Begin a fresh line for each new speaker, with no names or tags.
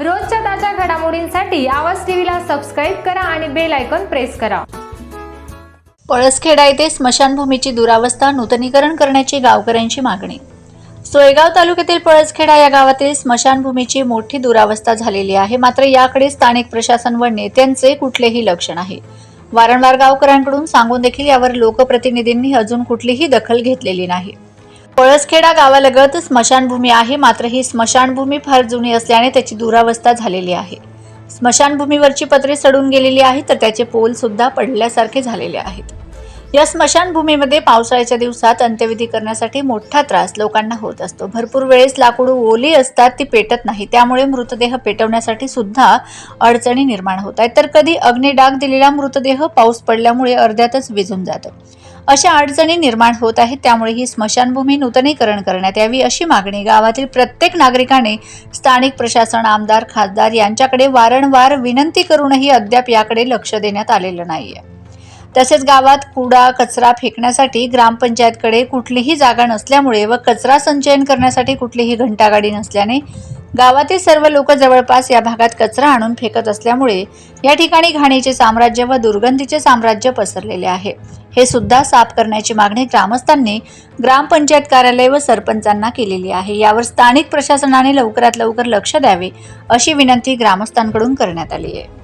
रोजच्या ताज्या घडामोडींसाठी आवाज टीव्हीला सबस्क्राईब करा आणि बेल आयकॉन प्रेस करा.
पळसखेडा येथे स्मशानभूमीची दुरावस्था नूतनीकरण करण्याची गावकऱ्यांची मागणी. सोयगाव तालुक्यातील पळसखेडा या गावातील स्मशानभूमीची मोठी दुरावस्था झालेली आहे. मात्र याकडे स्थानिक प्रशासन व नेत्यांचे कुठलेही लक्ष नाही वारंवार गावकऱ्यांकडून सांगून देखील यावर लोकप्रतिनिधींनी अजून कुठलीही दखल घेतलेली नाही. पळसखेडा गावालगत स्मशानभूमी आहे. मात्र ही स्मशानभूमी फार जुनी असल्याने त्याची दुरावस्था झालेली आहे. स्मशानभूमीवरची पत्रे सडून गेलेली आहेत तर त्याचे पोल सुद्धा पडल्यासारखे झालेले आहेत. या स्मशानभूमीमध्ये पावसाळ्याच्या दिवसात अंत्यविधी करण्यासाठी मोठा त्रास लोकांना होत असतो. भरपूर वेळेस लाकूड ओली असतात ती पेटत नाही. त्यामुळे मृतदेह पेटवण्यासाठी सुद्धा अडचणी निर्माण होत आहेत. तर कधी अग्निडाग दिलेला मृतदेह पाऊस पडल्यामुळे अर्ध्यातच विझून जातो. अशा अडचणी निर्माण होत आहेत त्यामुळे ही स्मशानभूमी नूतनीकरण करण्यात यावी अशी मागणी गावातील प्रत्येक नागरिकाने स्थानिक प्रशासन आमदार खासदार यांच्याकडे वारंवार विनंती करूनही अद्याप याकडे लक्ष देण्यात आलेलं नाहीये. तसेच गावात कुडा कचरा फेकण्यासाठी ग्रामपंचायतकडे कुठलीही जागा नसल्यामुळे व कचरा संचयन करण्यासाठी कुठलीही घंटागाडी नसल्याने गावातील सर्व लोक जवळपास या भागात कचरा आणून फेकत असल्यामुळे या ठिकाणी घाणीचे साम्राज्य व दुर्गंधीचे साम्राज्य पसरलेले आहे. हे सुद्धा साफ करण्याची मागणी ग्रामस्थांनी ग्रामपंचायत कार्यालय व सरपंचांना केलेली आहे. यावर स्थानिक प्रशासनाने लवकरात लवकर लक्ष द्यावे अशी विनंती ग्रामस्थांकडून करण्यात आली आहे.